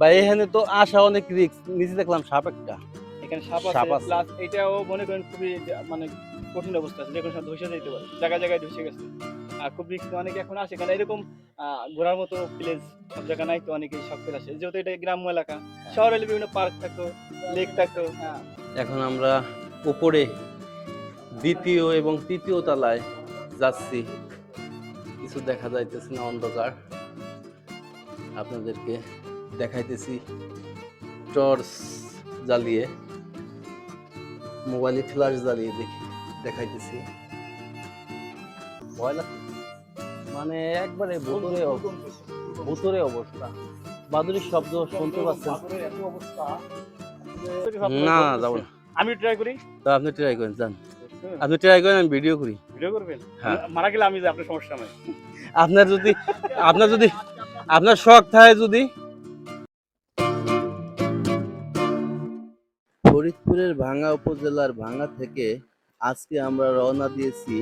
ভাই এখানে তো আসা অনেক রিস্ক নিচে দেখলাম সাপ একটা। এখানে সাপ আছে। প্লাস এটাও মনে করেন খুবই মানে কঠিন অবস্থা আছে। যে কোনো সময় ধসে যেতে পারে জায়গায় জায়গায় ধসে গেছে। আর খুব রিস্ক অনেকে এখন আসে কারণ এরকম ঘোরার মতো প্লেস সব জায়গা নাই তো অনেকেই শখ করে আসে। যেহেতু এটা গ্রাম্য এলাকা শহরে হলে বিভিন্ন পার্ক থাকতো লেক থাকতো হ্যাঁ। এখন আমরা উপরে দ্বিতীয় এবং তৃতীয় তলায় যাচ্ছি। কিছু দেখা যাইতেছে না অন্ধকার। আপনাদেরকে দেখাইতেছি। টর্চ জ্বালিয়ে মোবাইলে ফ্ল্যাশ জ্বালিয়ে দেখি দেখাইতেছি। ভয় লাগছে। মানে একবারে ভুতুরে অব- ভুতুরে অবস্থা। বাদুরির শব্দ শুনতে পাচ্ছেন? না যাব না। আমি ট্রাই করি। তো আপনি ট্রাই করেন যান। আপনি ট্রাই করেন আমি ভিডিও করি। ভিডিও করবেন? হ্যাঁ। মারা গেলে আমি যে আপনার সমস্যা নাই। আপনার যদি আপনার যদি আপনার শখ থাকে যদি ফরিদপুরের ভাঙ্গা উপজেলার ভাঙ্গা থেকে আজকে আমরা রওনা দিয়েছি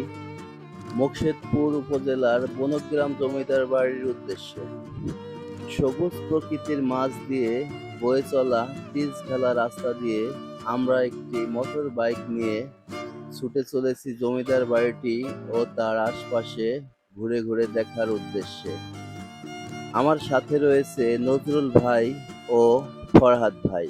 মোকশেদপুর উপজেলার বনগ্রাম জমিদার বাড়ির উদ্দেশ্যে। সবুজ প্রকৃতির মাঝ দিয়ে বয়ে চলা পিচ ঢালা রাস্তা দিয়ে আমরা একটি মোটর বাইক নিয়ে ছুটে চলেছি জমিদার বাড়িটি ও তার আশপাশে ঘুরে ঘুরে দেখার উদ্দেশ্যে। আমার সাথে রয়েছে নজরুল ভাই ও ফরহাদ ভাই।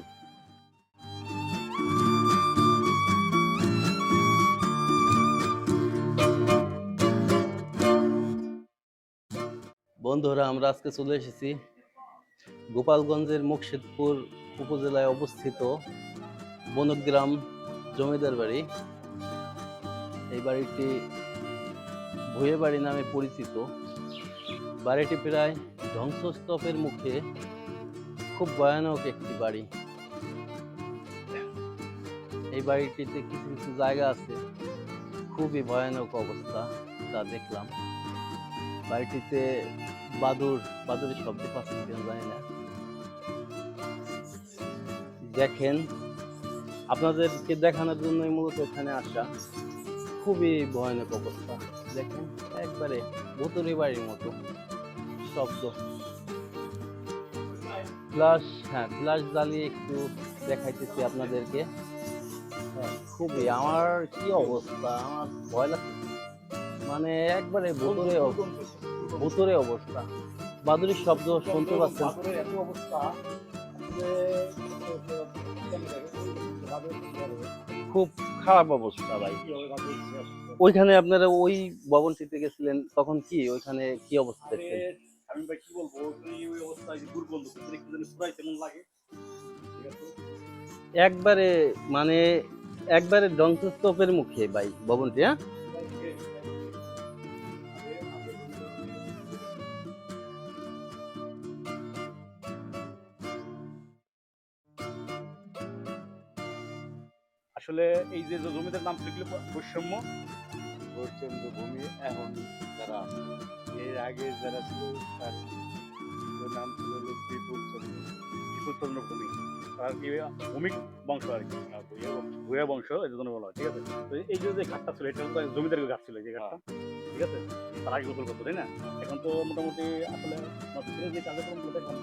বন্ধুরা, আমরা আজকে চলে এসেছি গোপালগঞ্জের মুকশেদপুর উপজেলায় অবস্থিত বনগ্রাম জমিদার বাড়ি। এই বাড়িটি ভুয়ে বাড়ি নামে পরিচিত। বাড়িটি প্রায় ধ্বংসস্তূপের মুখে খুব ভয়ানক একটি বাড়ি। এই বাড়িটিতে কিছু কিছু জায়গা আছে, খুবই ভয়ানক অবস্থা, তা দেখলাম। বাড়িটিতে বাদুর বাদুরের শব্দ পাচ্ছি জানি না। দেখেন আপনাদেরকে দেখানোর জন্যই মূলত এখানে আসা খুবই ভয়ানক অবস্থা। দেখেন একবারে ভুতুরি বাড়ির মতো শব্দ। ফ্লাশ হ্যাঁ ফ্লাশ জ্বালিয়ে একটু দেখাইতেছি আপনাদেরকে। হ্যাঁ, খুবই আমার কি অবস্থা? আমার ভয় লাগছে মানে একবারে ভুতুরে ভুতুরে অবস্থা। বাদুরির শব্দ শুনতে পাচ্ছেন? খুব খারাপ অবস্থা ভাই। ওইখানে আপনারা ওই ভবনটিতে গেছিলেন, তখন কি? ওইখানে কি অবস্থা দেখছেন? আমি ভাই কি বলব ওই অবস্থায় দুর্গন্ধ একটু পুরাই কেমন লাগে একবারে মানে একবারে ধ্বংসস্তূপের মুখে ভাই ভবনটি হ্যাঁ? আসলে এই যে জমিদার নাম ছিল কি বৈষম্য প্রচণ্ড ভূমি এখন যারা এর আগে যারা ছিল তার নাম ছিল হলো বিপুল চন্দ্র বিপুলচন্দ্র ভূমি। আর কি ভূমিক বংশ আর কি। ভূয়া বংশ এই জন্য বলা ঠিক আছে? তো এই যে যে ঘাটটা ছিল এটা তো জমিদারের ঘাট ছিল যে ঘাটটা ঠিক আছে? তার আগে গোসল করতো তাই না? এখন তো মোটামুটি আসলে যে কার্যক্রমগুলো দেখলাম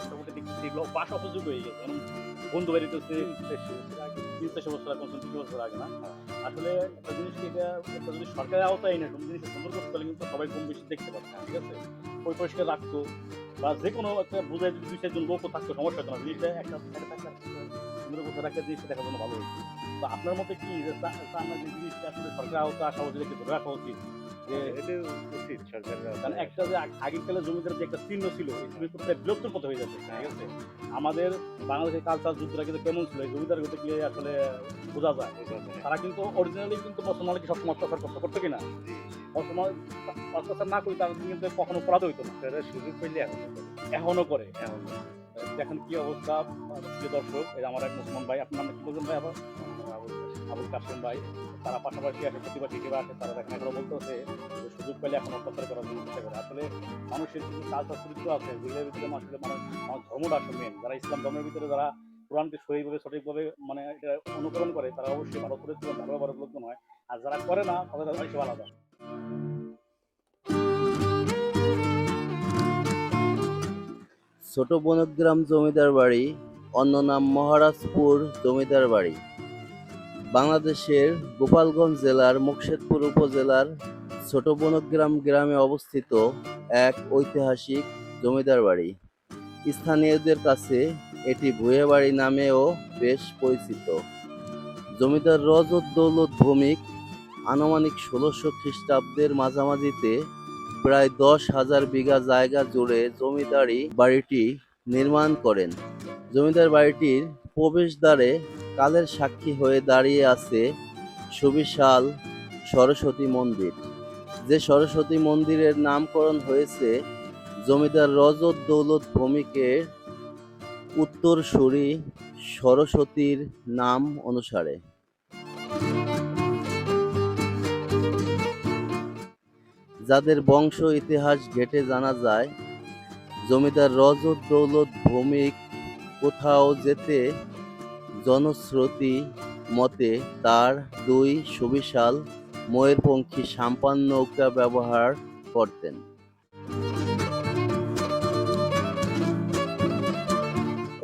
মোটামুটি এগুলো পাশ অপযোগ হয়ে গেছে কারণ বন্ধু বাড়ি তো চারশো বছর এখন চল্লিশ বছর আগে না? আসলে একটা এটা একটা যদি সরকারের আওতায় এনে কোনো জিনিস সুন্দর করতে তাহলে কিন্তু সবাই কম বেশি দেখতে পারত ঠিক আছে? ওই পরিষ্কার রাখতো বা যে কোনো একটা বোঝায় যদি দুই চারজন লোকও থাকতো সমস্যা হতো না জিনিসটা একটা সুন্দর করতে রাখতে জিনিসটা দেখার জন্য ভালো হয়েছে তো আপনার মতে কি যে জিনিসটা আসলে সরকারের আওতা আসা উচিত ধরে রাখা উচিত? যে এটা উচিত সরকারের কারণ একটা যে আগেকালে জমিদার যে একটা চিহ্ন ছিল এই চিহ্ন তো প্রায় বিলুপ্তর পথে হয়ে যাচ্ছে ঠিক আছে? আমাদের বাংলাদেশের কালচার যুদ্ধটা কিন্তু কেমন ছিল? এই জমিদার গতি গিয়ে আসলে বোঝা যায়। তারা কিন্তু অরিজিনালি কিন্তু মুসলমানকে সবসময় অত্যাচার করতে করতো কিনা? অত্যাচার না করি তারা কিন্তু কখনো অপরাধ হইতো না। সুযোগ পেলে এখন এখনও করে। এখন দেখেন কি অবস্থা, প্রিয় দর্শক, এই আমার এক মুসলমান ভাই, আপনার নাম কি বলছেন ভাই আবার? আবুল কাসেম ভাই। তারা পাশাপাশি আসে প্রতিবাসী হিসেবে আসে, তারা দেখেন এখনও বলতেছে যে সুযোগ পেলে এখন অত্যাচার করার জন্য চেষ্টা করে। আসলে মানুষের কিছু কালচার চরিত্র আছে, যেগুলোর ভিতরে আসলে মানুষ আমার ধর্মটা আসলে মেন যারা ইসলাম ধর্মের ভিতরে যারা কোরআনকে সহিভাবে সঠিকভাবে মানে এটা অনুকরণ করে, তারা অবশ্যই ভালো চরিত্র ভালো ভালো লোকজন হয় আর যারা করে না, তাদের আলাদা। ছোট বনগ্রাম জমিদার বাড়ি, অন্য নাম মহারাজপুর জমিদার বাড়ি। বাংলাদেশের গোপালগঞ্জ জেলার মুকশেদপুর উপজেলার ছোট বনগ্রাম গ্রামে অবস্থিত এক ঐতিহাসিক জমিদার বাড়ি। স্থানীয়দের কাছে এটি ভুয়ে বাড়ি নামেও বেশ পরিচিত। জমিদার রজত দৌলত ভৌমিক আনুমানিক ষোলোশো খ্রিস্টাব্দের মাঝামাঝিতে প্রায় দশ হাজার বিঘা জায়গা জুড়ে জমিদারি বাড়িটি নির্মাণ করেন। জমিদার বাড়িটির প্রবেশদ্বারে কালের সাক্ষী হয়ে দাঁড়িয়ে আছে সুবিশাল সরস্বতী মন্দির। যে সরস্বতী মন্দিরের নামকরণ হয়েছে জমিদার রজত দৌলত ভৌমিকের উত্তরসূরি সরস্বতীর নাম অনুসারে। যাদের বংশ ইতিহাস ঘেটে জানা যায়, জমিদার রজত দৌলত ভৌমিক কোথাও যেতে জনশ্রুতি মতে তার দুই সুবিশাল ময়ূরপঙ্খী সাম্পান নৌকা ব্যবহার করতেন।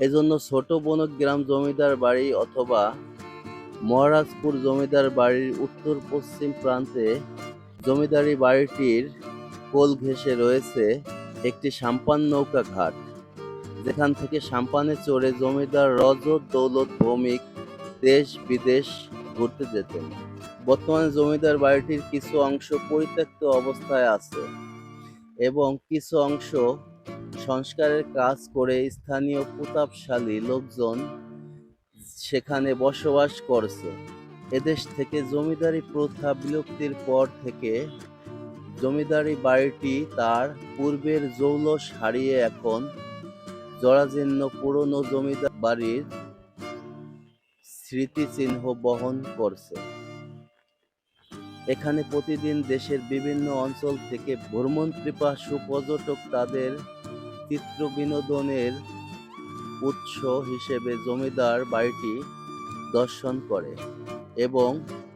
এজন্য ছোট বনগ্রাম জমিদার বাড়ি অথবা মহারাজপুর জমিদার বাড়ির উত্তর পশ্চিম প্রান্তে জমিদারি বাড়িটির কোল ঘেঁষে রয়েছে একটি সাম্পান নৌকা ঘাট। যেখান থেকে সাম্পানে চড়ে জমিদার রজত দৌলত ভৌমিক দেশ বিদেশ ঘুরতে যেতেন। বর্তমানে জমিদার বাড়িটির কিছু অংশ পরিত্যক্ত অবস্থায় আছে এবং কিছু অংশ সংস্কারের কাজ করে স্থানীয় প্রতাপশালী লোকজন সেখানে বসবাস করছে। এদেশ থেকে জমিদারি প্রথা বিলুপ্তির পর থেকে জমিদারি বাড়িটি তার পূর্বের জৌলস হারিয়ে এখন জরাজীর্ণ পুরনো জমিদার বাড়ির স্মৃতিচিহ্ন বহন করছে। এখানে প্রতিদিন দেশের বিভিন্ন অঞ্চল থেকে ভ্রমণ পিপাসু পর্যটক তাদের চিত্র বিনোদনের উৎস হিসেবে জমিদার বাড়িটি দর্শন করে। এবং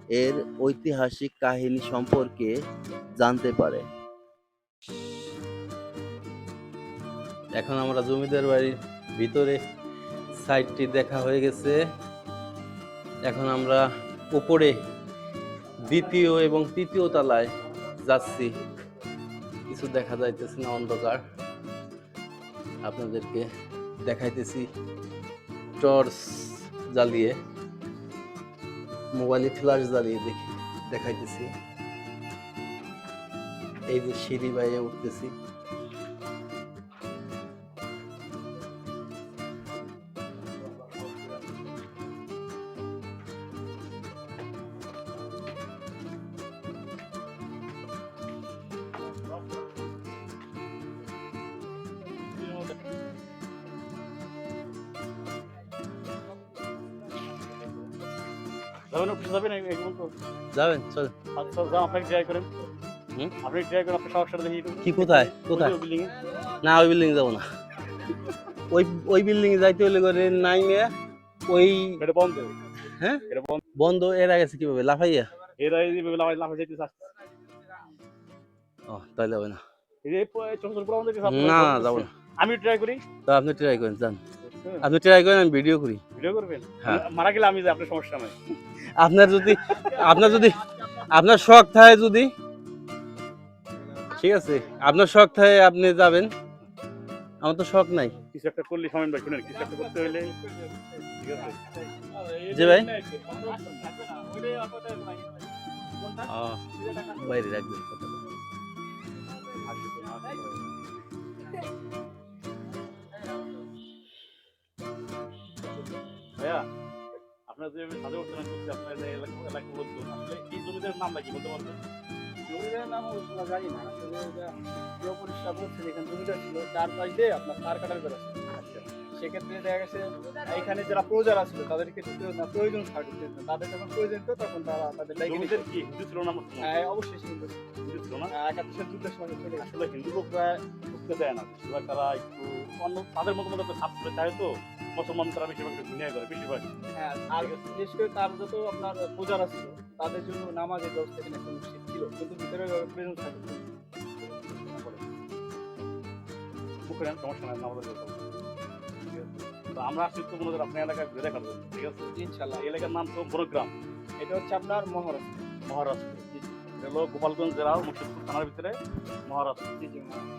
এর ঐতিহাসিক কাহিনী সম্পর্কে জানতে পারে। এখন আমরা জমিদার বাড়ির ভিতরে সাইডটি দেখা হয়ে গেছে। এখন আমরা উপরে দ্বিতীয় এবং তৃতীয় তলায় যাচ্ছি। কিছু দেখা যাইতেছে না, অন্ধকার। আপনাদেরকে দেখাইতেছি টর্চ জ্বালিয়ে। মোবাইলে ফ্ল্যাশ জ্বালিয়ে দেখি দেখাইতেছি। এই যে সিঁড়ি বাইরে উঠতেছি। যাবেন অফিসে যাবেন এই- এই যাবেন চল আচ্ছা যাও আপনি ট্রাই করেন। হুম? আপনি ট্রাই করেন আপনি সাহস দেখি। কি কোথায়? কোথায়? বিল্ডিং না ওই বিল্ডিং যাব না। ওই ওই বিল্ডিং যাইতে হলে করে নাইমে ওই এটা বন্ধ। হ্যাঁ? এটা বন্ধ। বন্ধ এর আগে কীভাবে? লাফাইয়া? এরা এই যে লাফা লাফা যেতে চাচ্ছে ও তাইলে হবে না। না যাব না। আমি ট্রাই করি। তো আপনি ট্রাই করেন যান। আপনি ট্রাই করেন আমি ভিডিও করি। ভিডিও করবেন? হ্যাঁ। মারা গেলে আমি যাই আপনার সমস্যা নাই। আপনার যদি আপনার যদি আপনার শখ থাকে যদি ঠিক আছে আপনার শখ থাকে আপনি যাবেন আমার তো শখ নাই। কিছু একটা করলে সময় ভাই শুনেন কিছু একটা করতে হইলে। জি ভাই। বাইরে রাখবেন কথা ভাইয়া আপনার যে উঠতে করছে আপনার এলাকা এলাকা বলতো আসলে এই জমিদের নাম নাকি বলতে পারবেন? জমিদারের নাম অবশ্য জানি না আসলে এটা গৃহপরিষ্কার বলছে এখানে জমিদার ছিল চার পাশ দিয়ে আপনার তার কাটার বেড়া আচ্ছা। সেক্ষেত্রে দেখা গেছে এখানে যারা প্রজারা ছিল তাদেরকে প্রয়োজন তাদের যখন প্রয়োজন হতো তখন তারা তাদের জমিদের কি? হিন্দু ছিল না হ্যাঁ অবশ্যই হিন্দু। হিন্দু ছিল না? একাত্তর যুদ্ধের সময় চলে আসলে হিন্দু লোকরা ঢুকতে দেয় না তারা একটু অন্য তাদের মতো মতো একটা ছাত্র চায় তো? মুসলমান তারা বেশিরভাগ ঘৃণা করে বেশিরভাগ। হ্যাঁ আর বিশেষ করে তার যত আপনার প্রজারা ছিল তাদের জন্য নামাজের ব্যবস্থা এখানে একটা মসজিদ ছিল কিন্তু ভিতরে থাকে মুখে সমস্যা নাই আমাদের তো আমরা আসছি তো মনে করেন আপনার এলাকায় ঘুরে দেখার জন্য ঠিক আছে? ইনশাল্লাহ এই এলাকার নাম তো বড়গ্রাম। এটা হচ্ছে আপনার মহারাষ্ট্র। মহারাষ্ট্র। হলো গোপালগঞ্জ জেলার মুর্শিদপুর থানার ভিতরে মহারাষ্ট্র।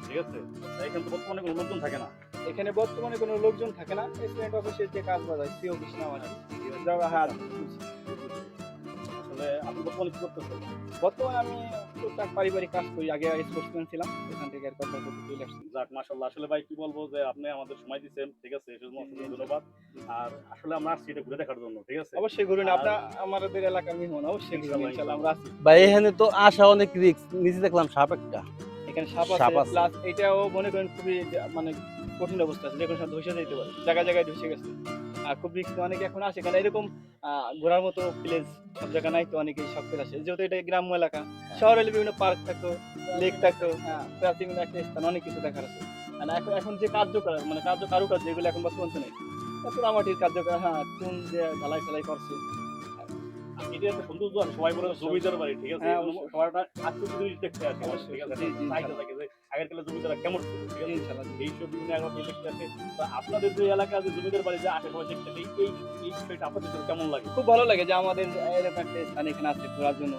ঠিক আছে? এখানে তো বর্তমানে কোনো লোকজন থাকে না। এখানে বর্তমানে কোনো লোকজন থাকে না। এসিডেন্ট অফিসের যে কাজ বাজায় সি অফিস আছে হ্যাঁ। আসলে আপনি বর্তমানে কি করতেছেন? বর্তমানে আমি টুকটাক পারিবারিক কাজ করি। আগে স্পোর্টসম্যান ছিলাম। এখান থেকে আর কথা করতে চলে আসছি। যাক মাশাল্লাহ আসলে ভাই কি বলব যে আপনি আমাদের সময় দিচ্ছেন ঠিক আছে? এই জন্য অসংখ্য ধন্যবাদ। আর আসলে আমরা আসছি এটা ঘুরে দেখার জন্য ঠিক আছে? অবশ্যই ঘুরুন আপনার আমাদের এলাকার মেহমান অবশ্যই ঘুরুন আমরা ভাই এখানে তো আসা অনেক রিস্ক নিচে দেখলাম সাপ একটা। এখানে সাপ আছে। প্লাস এটাও মনে করেন খুবই মানে কঠিন অবস্থা আছে, যে কোনো সময় ধসে যেতে পারে, জায়গায় জায়গায় ধসে গেছে। আর খুব রিস্ক অনেকে এখন আসে, কারণ এরকম ঘোরার মতো প্লেস সব জায়গা নাই তো অনেকেই শখ করে আসে। যেহেতু এটা গ্রাম্য এলাকা, শহর বিভিন্ন পার্ক থাকতো লেক থাকতো হ্যাঁ প্রাচীন একটা স্থান, অনেক কিছু দেখার আছে। আর এখন এখন যে কার্যকর মানে কার্য কারুকাজ যেগুলো এখন বর্তমান নেই পোড়ামাটির কার্যকর হ্যাঁ চুন যে ঢালাই ফেলাই করছে এটা একটা আছে সবাই বলে জমিদার বাড়ি ঠিক আছে? সবাই। সবার একটা আত্মীয় জিনিস দেখতে আসে ঠিক আছে? চাহিদা থাকে যে আগের কালে জমিদারা কেমন ছিল ঠিক আছে? এই সব বিভিন্ন দেখতে আসে। তা আপনাদের যে এলাকা যে জমিদার বাড়ি যে আসে সবাই দেখতে এই এই এই বিষয়টা আপনাদের কেমন লাগে? খুব ভালো লাগে যে আমাদের এরকম একটা স্থান এখানে আছে ঘোরার জন্য।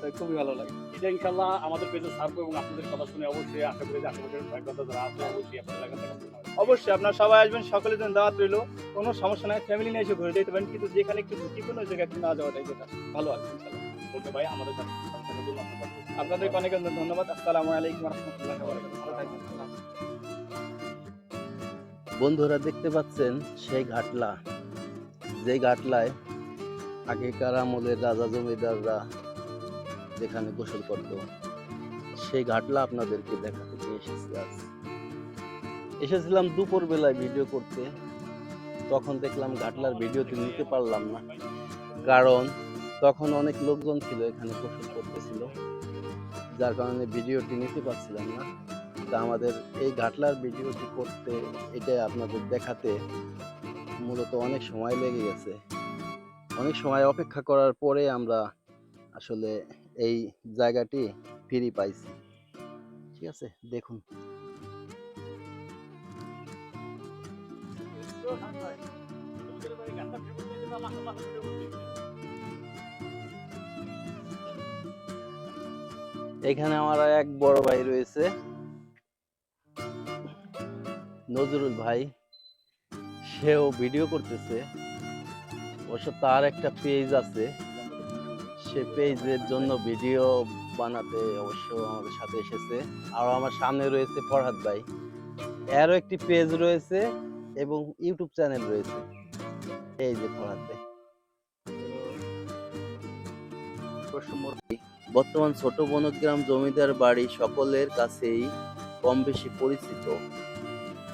তো খুবই ভালো লাগে। এটা ইনশাল্লাহ আমাদের পেজে ছাড়বো এবং আপনাদের কথা শুনে অবশ্যই আশা করি যে আশেপাশের কয়েকটা যারা আছে, অবশ্যই আপনার এলাকা থেকে অবশ্যই আপনার সবাই আসবেন সকলের জন্য দাওয়াত রইল, কোনো সমস্যা নাই ফ্যামিলি নিয়ে এসে ঘুরে যেতে পারেন, কিন্তু যেখানে একটু ঝুঁকি কোনো জায়গায় না যাওয়াটাই যেটা। ভালো আছে ইনশাল্লাহ। বলতে ভাই আমাদের সাথে আপনাদেরকে অনেক অনেক ধন্যবাদ, আসসালামু আলাইকুম রহমতুল্লাহ বন্ধুরা দেখতে পাচ্ছেন সেই ঘাটলা। যে ঘাটলায় আগেকার আমলের রাজা জমিদাররা যেখানে গোসল করত সেই ঘাটলা আপনাদেরকে দেখাতে নিয়ে এসেছি আজ। এসেছিলাম দুপুর বেলায় ভিডিও করতে, তখন দেখলাম ঘাটলার ভিডিওতে নিতে পারলাম না। কারণ তখন অনেক লোকজন ছিল এখানে গোসল করতেছিল, যার কারণে ভিডিওটি নিতে পারছিলাম না। তা আমাদের এই ঘাটলার ভিডিওটি করতে এটাই আপনাদের দেখাতে মূলত অনেক সময় লেগে গেছে। অনেক সময় অপেক্ষা করার পরে আমরা আসলে এই জায়গাটি ফিরি পাইছি। ঠিক আছে, দেখুন। এখানে আমার এক বড় ভাই রয়েছে। নজরুল ভাই, সেও ভিডিও করতেছে। অবশ্য তার একটা পেজ আছে। সে পেজের জন্য ভিডিও বানাতে অবশ্য আমাদের সাথে এসেছে। আর আমার সামনে রয়েছে ফরহাদ ভাই। এরও একটি পেজ রয়েছে এবং ইউটিউব চ্যানেল রয়েছে। এই যে ফরহাদ ভাই। বর্তমান ছোট বনগ্রাম জমিদার বাড়ি সকলের কাছেই কম বেশি পরিচিত।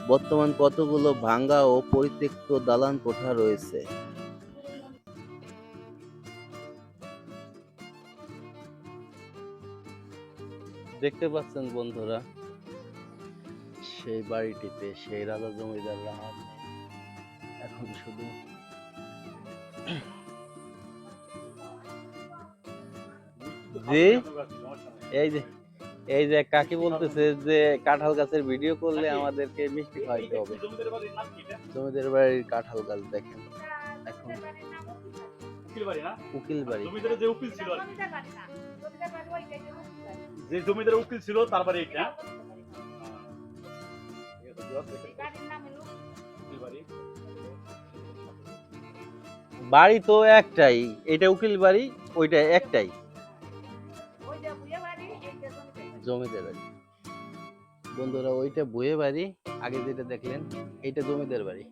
বর্তমান কতগুলো ভাঙ্গা ও পরিত্যক্ত দালান কোঠা রয়েছে? দেখতে পাচ্ছেন বন্ধুরা সেই বাড়িটিতে সেই রাজা জমিদাররা আর নেই। এখন শুধু জি এই যে এই যে কাকি বলতেছে যে কাঁঠাল গাছের ভিডিও করলে আমাদেরকে মিষ্টি খাওয়াইতে হবে। জমিদার বাড়ির কাঁঠাল গাছ দেখেন। এখন উকিল বাড়ি। না? উকিল বাড়ি। জমিদারের যে উকিল ছিল আর কি। যে জমিদারের উকিল ছিল তার বাড়ি এটা। বাড়ি। তো একটাই এটা উকিল বাড়ি ওইটা একটাই। জমিদার বাড়ি। বন্ধুরা ওইটা বইয়ে বাড়ি আগে যেটা দেখলেন এটা জমিদার বাড়ি।